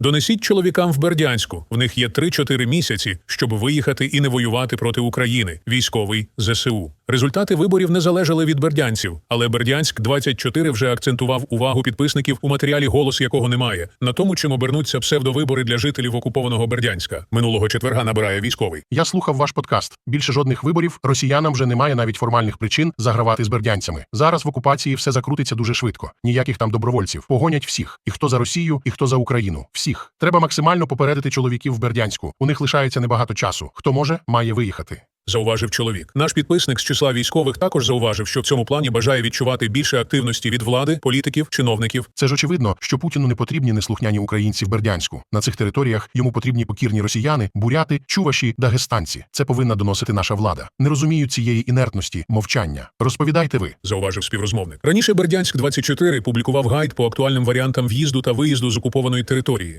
Донесіть чоловікам в Бердянську. В них є 3-4 місяці, щоб виїхати і не воювати проти України. Військовий ЗСУ. Результати виборів не залежали від бердянців, але Бердянськ 24 вже акцентував увагу підписників у матеріалі голос якого немає на тому, чим обернуться псевдовибори для жителів окупованого Бердянська. Минулого четверга набирає військовий. Я слухав ваш подкаст. Більше жодних виборів росіянам вже немає навіть формальних причин загравати з бердянцями. Зараз в окупації все закрутиться дуже швидко. Ніяких там добровольців. Погонять всіх. І хто за Росію, і хто за Україну. Всіх. Треба максимально попередити чоловіків в Бердянську. У них лишається небагато часу. Хто може, має виїхати. Зауважив чоловік. Наш підписник з числа військових також зауважив, що в цьому плані бажає відчувати більше активності від влади, політиків, чиновників. Це ж очевидно, що Путіну не потрібні неслухняні українці в Бердянську. На цих територіях йому потрібні покірні росіяни, буряти, чуваші, дагестанці. Це повинна доносити наша влада. Не розуміють цієї інертності, мовчання. Розповідайте ви. зауважив співрозмовник. Раніше Бердянськ 24 публікував гайд по актуальним варіантам в'їзду та виїзду з окупованої території.